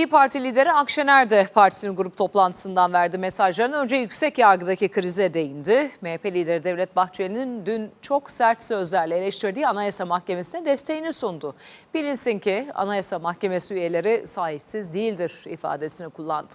İyi Parti lideri Akşener de partisinin grup toplantısından verdi mesajlarını. Önce yüksek yargıdaki krize değindi. MHP lideri Devlet Bahçeli'nin dün çok sert sözlerle eleştirdiği Anayasa Mahkemesi'ne desteğini sundu. Bilinsin ki Anayasa Mahkemesi üyeleri sahipsiz değildir ifadesini kullandı.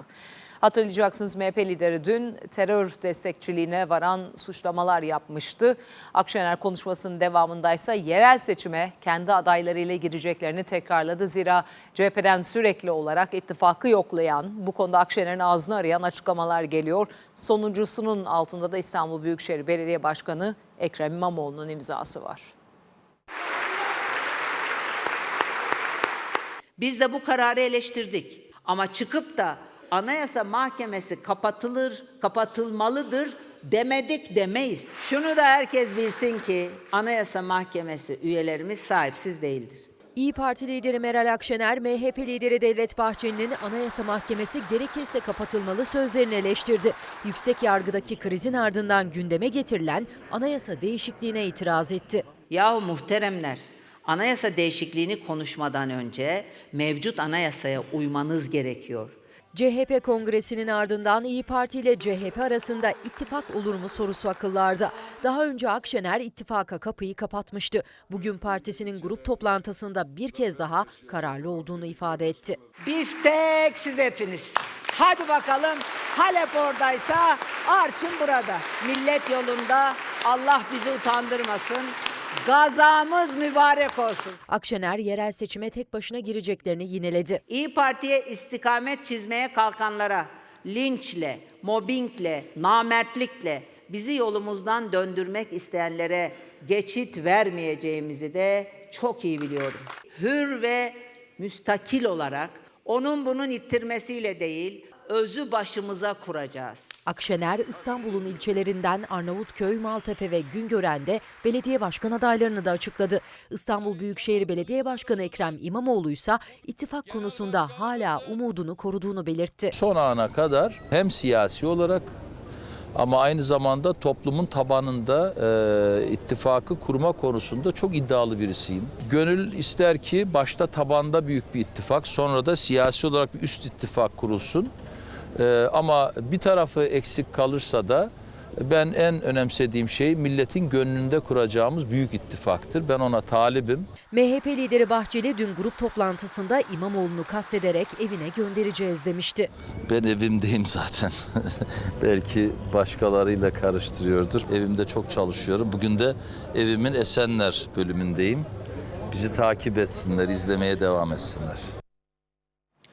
Hatırlayacaksınız MHP lideri dün terör destekçiliğine varan suçlamalar yapmıştı. Akşener konuşmasının devamındaysa yerel seçime kendi adaylarıyla gireceklerini tekrarladı. Zira CHP'den sürekli olarak ittifakı yoklayan, bu konuda Akşener'in ağzını arayan açıklamalar geliyor. Sonuncusunun altında da İstanbul Büyükşehir Belediye Başkanı Ekrem İmamoğlu'nun imzası var. Biz de bu kararı eleştirdik. Ama çıkıp da Anayasa Mahkemesi kapatılır, kapatılmalıdır demedik demeyiz. Şunu da herkes bilsin ki Anayasa Mahkemesi üyelerimiz sahipsiz değildir. İyi Parti lideri Meral Akşener, MHP lideri Devlet Bahçeli'nin Anayasa Mahkemesi gerekirse kapatılmalı sözlerini eleştirdi. Yüksek yargıdaki krizin ardından gündeme getirilen anayasa değişikliğine itiraz etti. Yahu muhteremler, anayasa değişikliğini konuşmadan önce mevcut anayasaya uymanız gerekiyor. CHP kongresinin ardından İyi Parti ile CHP arasında ittifak olur mu sorusu akıllarda. Daha önce Akşener ittifaka kapıyı kapatmıştı. Bugün partisinin grup toplantısında bir kez daha kararlı olduğunu ifade etti. Biz tek siz hepiniz. Hadi bakalım Halep oradaysa arşın burada. Millet yolunda Allah bizi utandırmasın. Gazamız mübarek olsun. Akşener yerel seçime tek başına gireceklerini yineledi. İyi Parti'ye istikamet çizmeye kalkanlara linçle, mobbingle, namertlikle bizi yolumuzdan döndürmek isteyenlere geçit vermeyeceğimizi de çok iyi biliyorum. Hür ve müstakil olarak onun bunun ittirmesiyle değil, özü başımıza kuracağız. Akşener İstanbul'un ilçelerinden Arnavutköy, Maltepe ve Güngören'de belediye başkan adaylarını da açıkladı. İstanbul Büyükşehir Belediye Başkanı Ekrem İmamoğlu ise ittifak konusunda hala umudunu koruduğunu belirtti. son ana kadar hem siyasi olarak ama aynı zamanda toplumun tabanında e, ittifakı kurma konusunda çok iddialı birisiyim. Gönül ister ki başta tabanda büyük bir ittifak, sonra da siyasi olarak bir üst ittifak kurulsun. E, ama bir tarafı eksik kalırsa da ben en önemsediğim şey milletin gönlünde kuracağımız büyük ittifaktır. Ben ona talibim. MHP lideri Bahçeli dün grup toplantısında İmamoğlu'nu kastederek evine göndereceğiz demişti. Ben evimdeyim zaten. Belki başkalarıyla karıştırıyordur. Evimde çok çalışıyorum. Bugün de evimin Esenler bölümündeyim. Bizi takip etsinler, izlemeye devam etsinler.